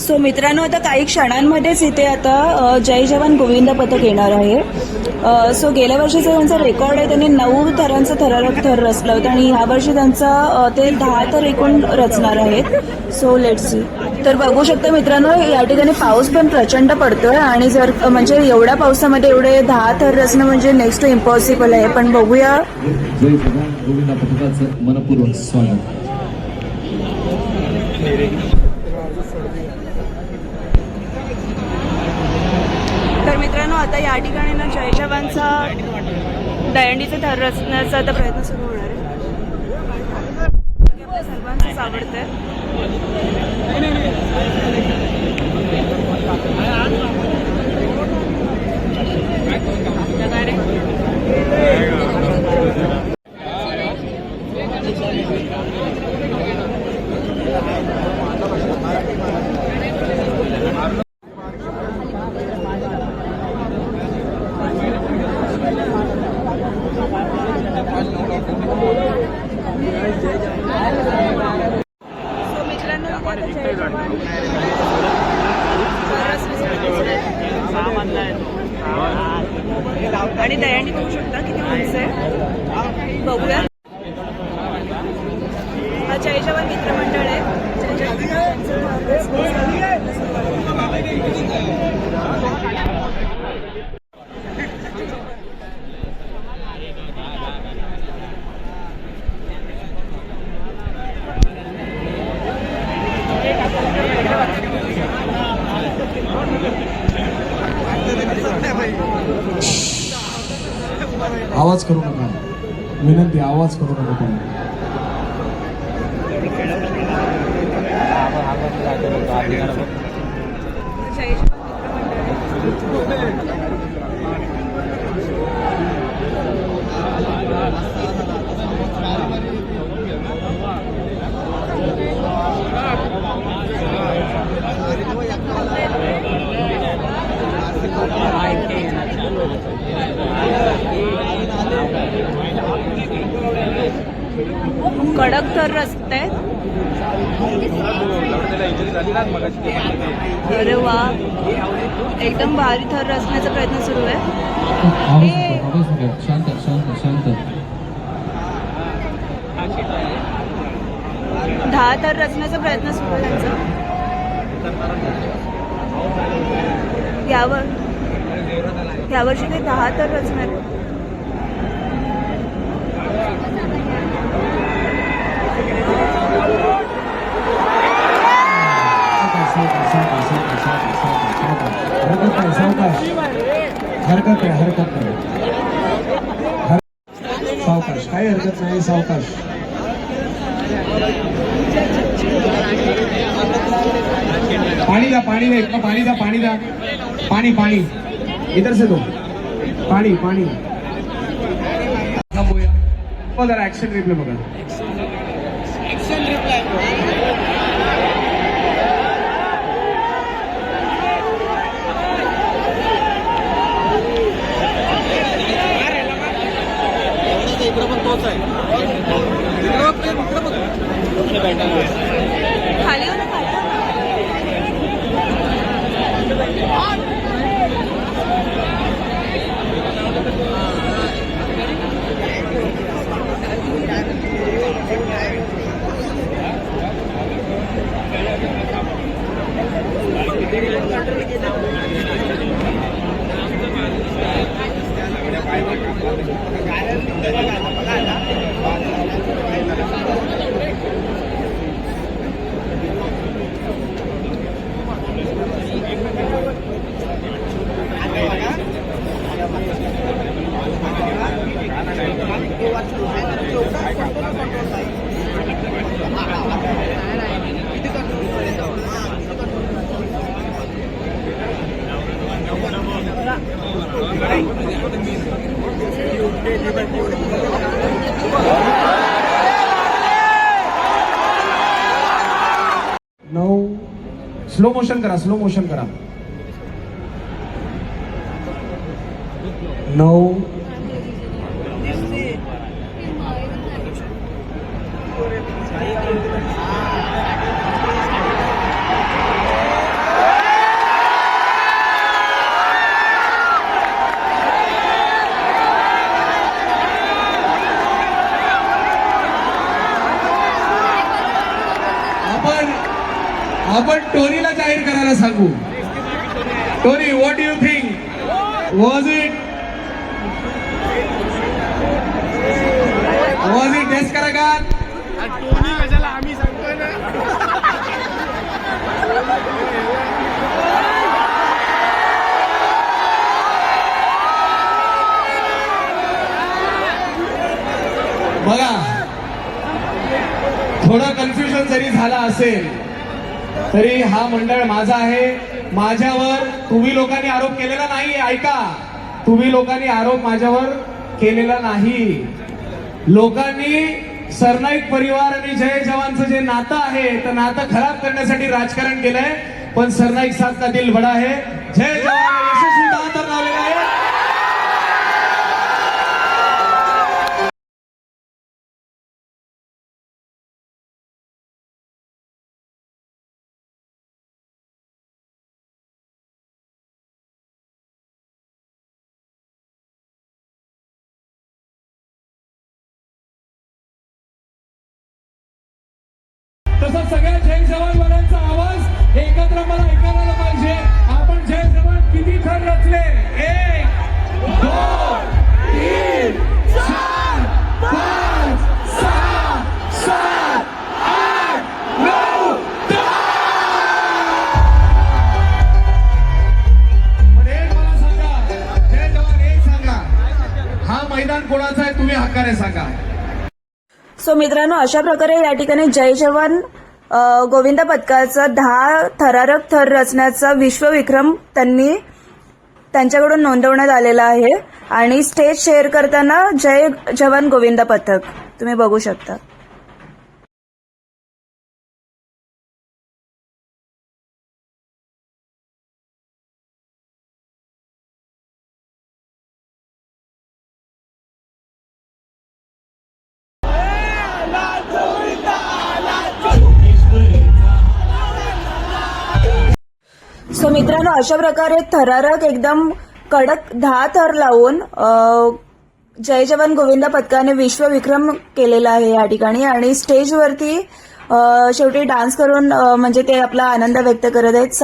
So मित्रांनो आता काही क्षणांमध्येच इथे आता जय जवान गोविंद पथक येणार आहे. सो गेल्या वर्षीचा त्यांचा रेकॉर्ड आहे त्यांनी नऊ थरांचं थरारक थर रचलं होतं आणि ह्या वर्षी त्यांचा ते दहा थर एकूण रचणार आहेत. सो लेट्स सी तर बघू शकता मित्रांनो या ठिकाणी पाऊस पण प्रचंड पडतोय आणि जर म्हणजे एवढ्या पावसामध्ये एवढे दहा थर रचणं म्हणजे नेक्स्ट टू इम्पॉसिबल आहे. पण बघूया. पथकाचं मनपूर्वक स्वागत तर मित्रांनो आता या ठिकाणी ना जय जवानचा दयंडीचे थर रचण्याचा आता प्रयत्न सुरू होणार आहे. आपल्या सर्वांचंच आवडतंय सो मित्रांनो इथे आता जय जवान थर रचण्याचा आणि दयानी बघू शकता किती उंच आहे बघूया. हा जय मित्रमंडळ आहे. आवाज करू नका. विनंती आवाज करू नका तुम्ही जय जवान मित्रमंडळ आहे कडक थर रचत आहेत अरे वा. एकदम भारी थर रचण्याचा प्रयत्न सुरू आहे. शांत शांत शांत. दहा थर रचण्याचा प्रयत्न सुरू आहे त्यांचा. यावर. यावर्षी ते दहा तर रचणार आणि सावकाश. पाणी द्या पाणी द्या इथनं पाणी द्या पाणी द्या. पाणी पाणी. इधर से दो पाणी पाणी. थांबूया. बघा ऍक्शन रिप्ले बघा. खाली हो ना खाली नऊ. स्लो मोशन करा स्लो मोशन करा. नऊ. आपण टोनीला जाहीर करायला सांगू. Tony what you think was it was it test करा का टोनी कशाला आम्ही सांगतोय ना? बघा थोडं कन्फ्युजन जरी झालं असेल तरी हा मंडळ माझा आहे. माझ्यावर तुम्ही लोकांनी आरोप केलेला नाही. ऐका. तुम्ही लोकांनी आरोप माझ्यावर केलेला नाही. लोकांनी सरनाईक परिवार आणि जय जवानचं जे नातं आहे तर नातं खराब करण्यासाठी राजकारण केलंय. पण सरनाईक साथ का दिल बडा आहे. जय जवान तसं सगळ्या जय जवान वाल्यांचा आवाज एकत्र मला ऐकायला पाहिजे. आपण जय जवान किती थर रचले? एक दोन तीन चार पाच सहा सात आठ नऊ एक मला सांगा जय जवान एक सांगा. हा मैदान कोणाचा आहे? तुम्ही हक्काने सांगा. सो मित्रांनो अशा प्रकारे या ठिकाणी जय जवान गोविंदा पथकाचा दहा थरारक थर रचण्याचा विश्वविक्रम त्यांनी त्यांच्याकडून नोंदवण्यात आलेला आहे. आणि स्टेज शेअर करताना जय जवान गोविंदा पथक. तुम्ही बघू शकता. मित्रांनो अशा प्रकारे थरारक एकदम कडक दहा थर लावून जय जवान गोविंद पथकाने विश्वविक्रम केलेला आहे या ठिकाणी. आणि स्टेजवरती शेवटी डान्स करून म्हणजे ते आपला आनंद व्यक्त करत आहेत.